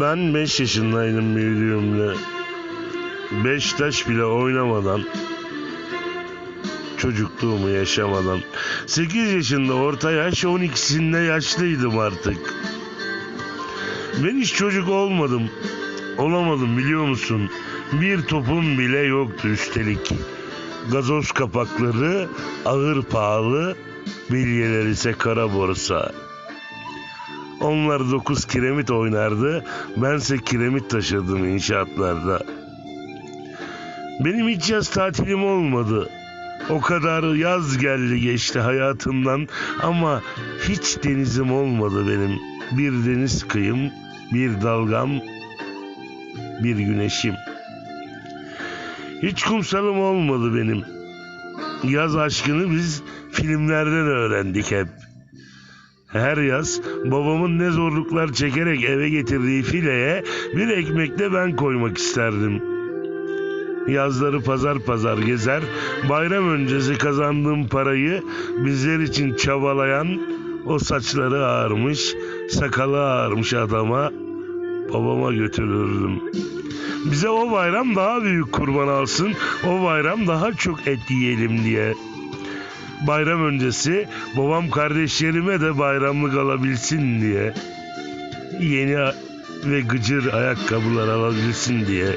Ben 5 yaşındaydım büyüdüğümde. Beş taş bile oynamadan çocukluğumu yaşamadan. 8 yaşında orta yaş 12'sinde yaşlıydım artık. Ben hiç çocuk olmadım. Olamadım biliyor musun? Bir topum bile yoktu üstelik. Gazoz kapakları ağır pahalı, bilyeler ise kara borsa. Onlar dokuz kiremit oynardı, bense kiremit taşırdım inşaatlarda. Benim hiç yaz tatilim olmadı. O kadar yaz geldi geçti hayatımdan ama hiç denizim olmadı benim. Bir deniz kıyım, bir dalgam, bir güneşim. Hiç kumsalım olmadı benim. Yaz aşkını biz filmlerden öğrendik hep. Her yaz babamın ne zorluklar çekerek eve getirdiği fileye bir ekmekle ben koymak isterdim. Yazları pazar pazar gezer, bayram öncesi kazandığım parayı bizler için çabalayan o saçları ağarmış, sakalı ağarmış adama babama götürürdüm. Bize o bayram daha büyük kurban alsın, o bayram daha çok et yiyelim diye. Bayram öncesi babam kardeşlerime de bayramlık alabilsin diye. Yeni ve gıcır ayakkabılar alabilsin diye.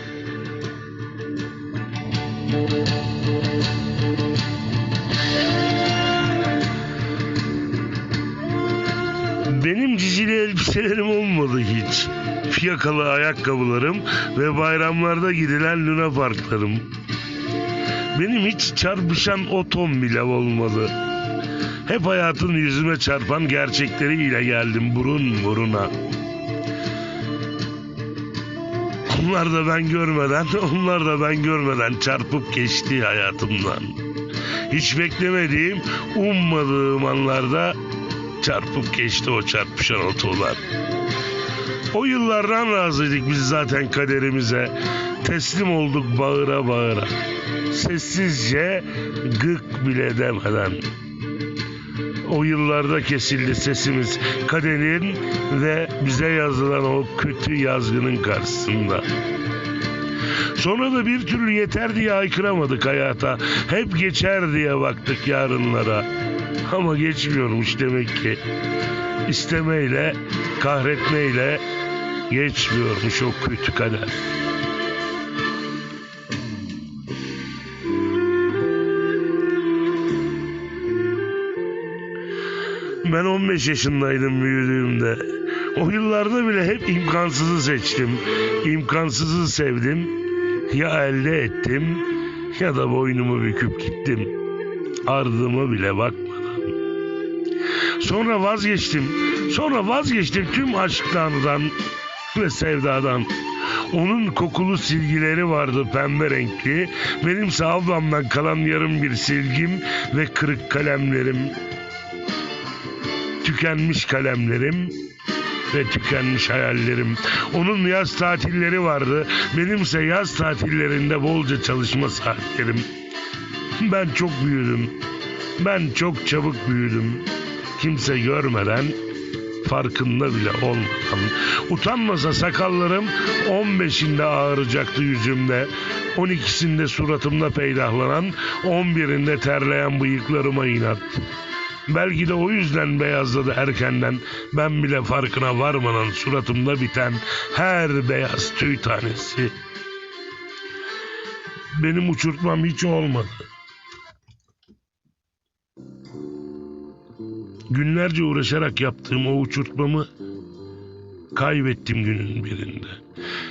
Benim cicili elbiselerim olmadı hiç. Fiyakalı ayakkabılarım ve bayramlarda gidilen luna parklarım. Benim hiç çarpışan otom bile olmadı. Hep hayatın yüzüme çarpan gerçekleriyle geldim burun buruna. Onlar da ben görmeden, onlar da ben görmeden çarpıp geçti hayatımdan. Hiç beklemediğim, ummadığım anlarda çarpıp geçti o çarpışan otolar. O yıllardan razıydık biz zaten kaderimize. Teslim olduk bağıra bağıra. Sessizce gık bile demeden. O yıllarda kesildi sesimiz kaderin ve bize yazılan o kötü yazgının karşısında. Sonra da bir türlü yeter diye haykıramadık hayata. Hep geçer diye baktık yarınlara. Ama geçmiyormuş demek ki. İstemeyle, kahretmeyle geçmiyormuş o kötü kader. Ben 15 yaşındaydım büyüdüğümde. O yıllarda bile hep imkansızı seçtim. İmkansızı sevdim. Ya elde ettim ya da boynumu büküp gittim. Ardıma bile bakmadan. Sonra vazgeçtim. Sonra vazgeçtim tüm aşklardan ve sevdadan. Onun kokulu silgileri vardı pembe renkli. Benimse ablamdan kalan yarım bir silgim ve kırık kalemlerim. Tükenmiş kalemlerim ve tükenmiş hayallerim. Onun yaz tatilleri vardı. Benimse yaz tatillerinde bolca çalışma saatlerim. Ben çok büyüdüm. Ben çok çabuk büyüdüm. Kimse görmeden, farkında bile olmadan. Utanmasa sakallarım 15'inde ağrıyacaktı yüzümde. 12'sinde suratımda peydahlanan, 11'inde terleyen bıyıklarıma inat. Belki de o yüzden beyazladı erkenden. Ben bile farkına varmadan suratımda biten her beyaz tüy tanesi. Benim uçurtmam hiç olmadı. Günlerce uğraşarak yaptığım o uçurtmamı kaybettim günün birinde.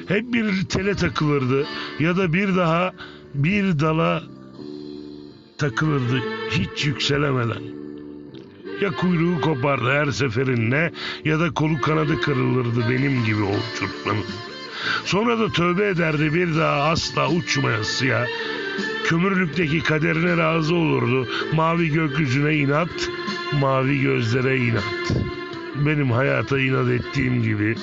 Hep bir tele takılırdı ya da bir daha bir dala takılırdı hiç yükselemeden. Ya kuyruğu kopardı her seferinde ya da kolu kanadı kırılırdı benim gibi o uçurtmanın. Sonra da tövbe ederdi bir daha asla uçmayasıya. kömürlükteki kaderine razı olurdu. Mavi gökyüzüne inat, mavi gözlere inat. Benim hayata inat ettiğim gibi.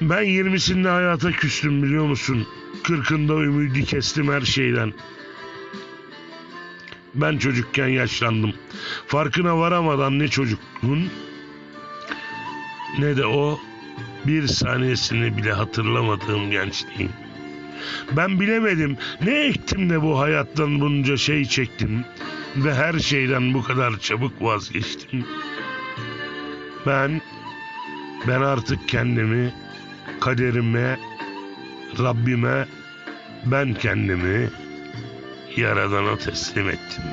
Ben 20'sinde hayata küstüm biliyor musun? 40'ında ümidi kestim her şeyden. Ben çocukken yaşlandım. Farkına varamadan ne çocukluğun ne de o bir saniyesini bile hatırlamadığım gençliğim. Ben bilemedim ne ektim de bu hayattan bunca şey çektim ve her şeyden bu kadar çabuk vazgeçtim. Ben ben artık kendimi kaderime, Rabbime ben kendimi Yaradan'a teslim ettim.